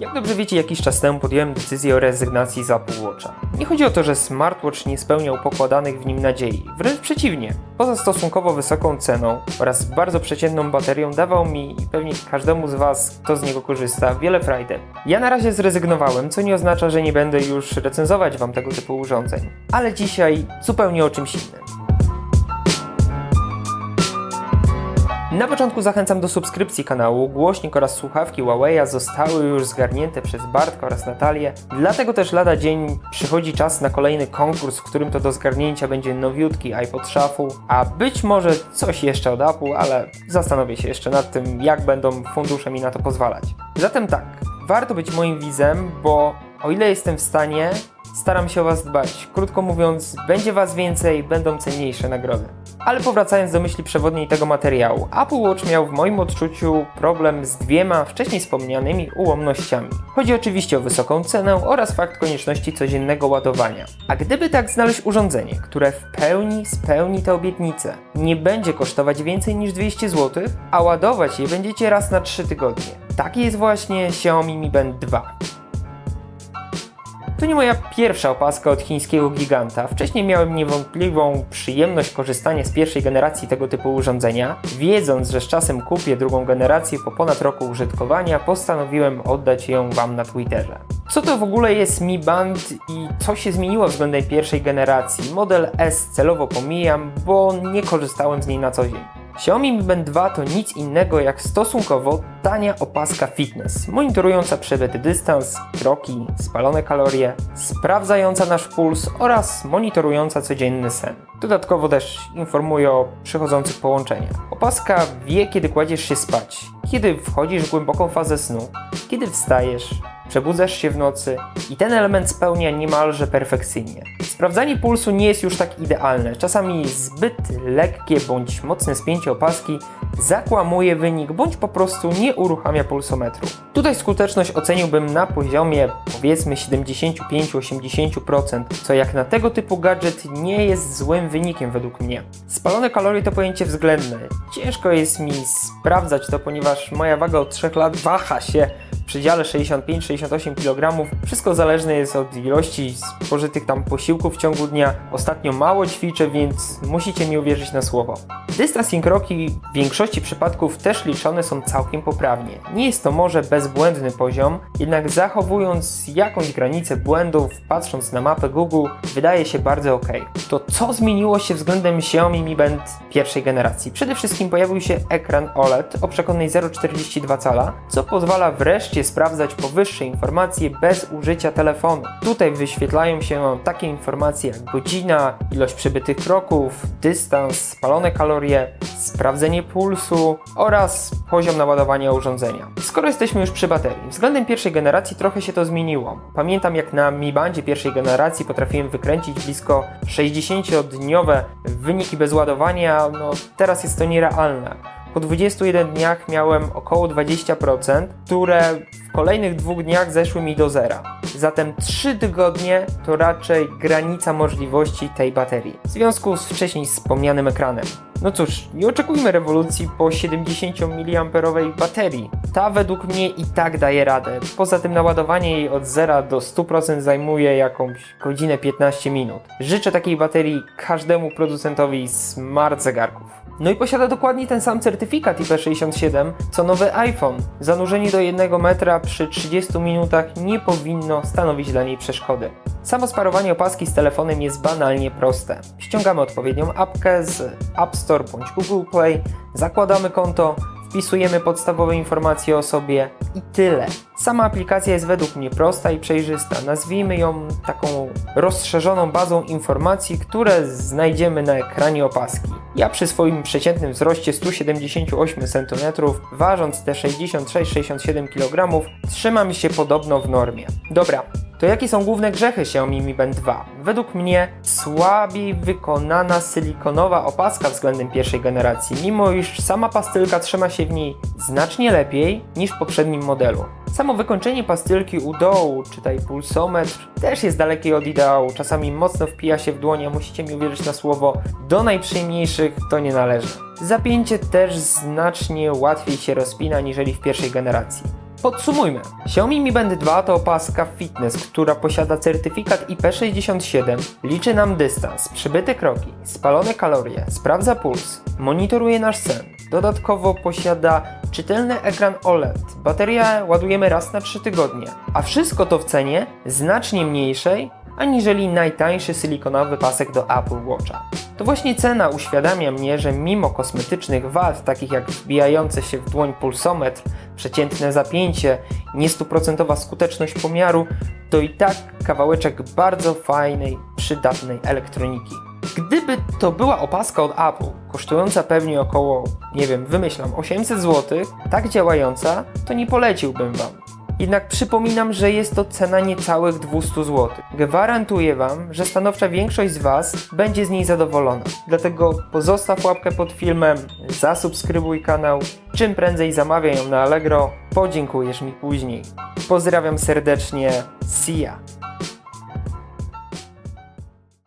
Jak dobrze wiecie, jakiś czas temu podjąłem decyzję o rezygnacji z Apple Watcha. Nie chodzi o to, że smartwatch nie spełniał pokładanych w nim nadziei. Wręcz przeciwnie. Poza stosunkowo wysoką ceną oraz bardzo przeciętną baterią dawał mi i pewnie każdemu z Was, kto z niego korzysta, wiele frajdy. Ja na razie zrezygnowałem, co nie oznacza, że nie będę już recenzować Wam tego typu urządzeń. Ale dzisiaj zupełnie o czymś innym. Na początku zachęcam do subskrypcji kanału. Głośnik oraz słuchawki Huawei zostały już zgarnięte przez Bartka oraz Natalię. Dlatego też lada dzień przychodzi czas na kolejny konkurs, w którym to do zgarnięcia będzie nowiutki iPod Shuffle, a być może coś jeszcze od Apple, ale zastanowię się jeszcze nad tym, jak będą fundusze mi na to pozwalać. Zatem tak, warto być moim widzem, bo o ile jestem w stanie, staram się o Was dbać. Krótko mówiąc, będzie Was więcej, będą cenniejsze nagrody. Ale powracając do myśli przewodniej tego materiału, Apple Watch miał w moim odczuciu problem z dwiema wcześniej wspomnianymi ułomnościami. Chodzi oczywiście o wysoką cenę oraz fakt konieczności codziennego ładowania. A gdyby tak znaleźć urządzenie, które w pełni spełni te obietnice, nie będzie kosztować więcej niż 200 zł, a ładować je będziecie raz na 3 tygodnie. Taki jest właśnie Xiaomi Mi Band 2. To nie moja pierwsza opaska od chińskiego giganta. Wcześniej miałem niewątpliwą przyjemność korzystania z pierwszej generacji tego typu urządzenia. Wiedząc, że z czasem kupię drugą generację po ponad roku użytkowania, postanowiłem oddać ją Wam na Twitterze. Co to w ogóle jest Mi Band i co się zmieniło względem pierwszej generacji? Model S celowo pomijam, bo nie korzystałem z niej na co dzień. Xiaomi Mi Band 2 to nic innego jak stosunkowo tania opaska fitness, monitorująca przebyty dystans, kroki, spalone kalorie, sprawdzająca nasz puls oraz monitorująca codzienny sen. Dodatkowo też informuje o przychodzących połączeniach. Opaska wie, kiedy kładziesz się spać, kiedy wchodzisz w głęboką fazę snu, kiedy wstajesz, przebudzasz się w nocy i ten element spełnia niemalże perfekcyjnie. Sprawdzanie pulsu nie jest już tak idealne. Czasami zbyt lekkie bądź mocne spięcie opaski zakłamuje wynik bądź po prostu nie uruchamia pulsometru. Tutaj skuteczność oceniłbym na poziomie powiedzmy 75-80%, co jak na tego typu gadżet nie jest złym wynikiem według mnie. Spalone kalorie to pojęcie względne. Ciężko jest mi sprawdzać to, ponieważ moja waga od 3 lat waha się przedziale 65-68 kg. Wszystko zależne jest od ilości spożytych tam posiłków w ciągu dnia. Ostatnio mało ćwiczę, więc musicie mi uwierzyć na słowo. Dystans i kroki w większości przypadków też liczone są całkiem poprawnie. Nie jest to może bezbłędny poziom, jednak zachowując jakąś granicę błędów, patrząc na mapę Google, wydaje się bardzo ok. To co zmieniło się względem Xiaomi Mi Band pierwszej generacji? Przede wszystkim pojawił się ekran OLED o przekonnej 0,42 cala, co pozwala wreszcie sprawdzać powyższe informacje bez użycia telefonu. Tutaj wyświetlają się takie informacje jak godzina, ilość przebytych kroków, dystans, spalone kalorie, sprawdzenie pulsu oraz poziom naładowania urządzenia. Skoro jesteśmy już przy baterii, względem pierwszej generacji trochę się to zmieniło. Pamiętam jak na Mi Bandzie pierwszej generacji potrafiłem wykręcić blisko 60-dniowe wyniki bez ładowania, no teraz jest to nierealne. Po 21 dniach miałem około 20%, które w kolejnych dwóch dniach zeszły mi do zera. Zatem 3 tygodnie to raczej granica możliwości tej baterii. W związku z wcześniej wspomnianym ekranem. No cóż, nie oczekujmy rewolucji po 70 mAh baterii. Ta według mnie i tak daje radę. Poza tym naładowanie jej od 0 do 100% zajmuje jakąś godzinę 15 minut. Życzę takiej baterii każdemu producentowi smart zegarków. No i posiada dokładnie ten sam certyfikat IP67 co nowy iPhone. Zanurzenie do 1 metra przy 30 minutach nie powinno stanowić dla niej przeszkody. Samo sparowanie opaski z telefonem jest banalnie proste. Ściągamy odpowiednią apkę z App Store bądź Google Play, zakładamy konto, wpisujemy podstawowe informacje o sobie i tyle. Sama aplikacja jest według mnie prosta i przejrzysta. Nazwijmy ją taką rozszerzoną bazą informacji, które znajdziemy na ekranie opaski. Ja przy swoim przeciętnym wzroście 178 cm, ważąc te 66-67 kg, trzymam się podobno w normie. Dobra, to jakie są główne grzechy Xiaomi Mi Band 2? Według mnie słabiej wykonana silikonowa opaska względem pierwszej generacji, mimo iż sama pastylka trzyma się w niej znacznie lepiej niż w poprzednim modelu. Samo wykończenie pastylki u dołu, czytaj pulsometr, też jest dalekie od ideału. Czasami mocno wpija się w dłoń, a musicie mi uwierzyć na słowo, do najprzyjemniejszych to nie należy. Zapięcie też znacznie łatwiej się rozpina niżeli w pierwszej generacji. Podsumujmy. Xiaomi Mi Band 2 to opaska fitness, która posiada certyfikat IP67, liczy nam dystans, przybyte kroki, spalone kalorie, sprawdza puls, monitoruje nasz sen. Dodatkowo posiada czytelny ekran OLED, baterię ładujemy raz na 3 tygodnie, a wszystko to w cenie znacznie mniejszej aniżeli najtańszy silikonowy pasek do Apple Watcha. To właśnie cena uświadamia mnie, że mimo kosmetycznych wad, takich jak wbijający się w dłoń pulsometr, przeciętne zapięcie, niestuprocentowa skuteczność pomiaru, to i tak kawałeczek bardzo fajnej, przydatnej elektroniki. Gdyby to była opaska od Apple, kosztująca pewnie około, nie wiem, wymyślam, 800 zł, tak działająca, to nie poleciłbym Wam. Jednak przypominam, że jest to cena niecałych 200 zł. Gwarantuję Wam, że stanowcza większość z Was będzie z niej zadowolona. Dlatego pozostaw łapkę pod filmem, zasubskrybuj kanał, czym prędzej zamawiaj ją na Allegro, podziękujesz mi później. Pozdrawiam serdecznie, see ya!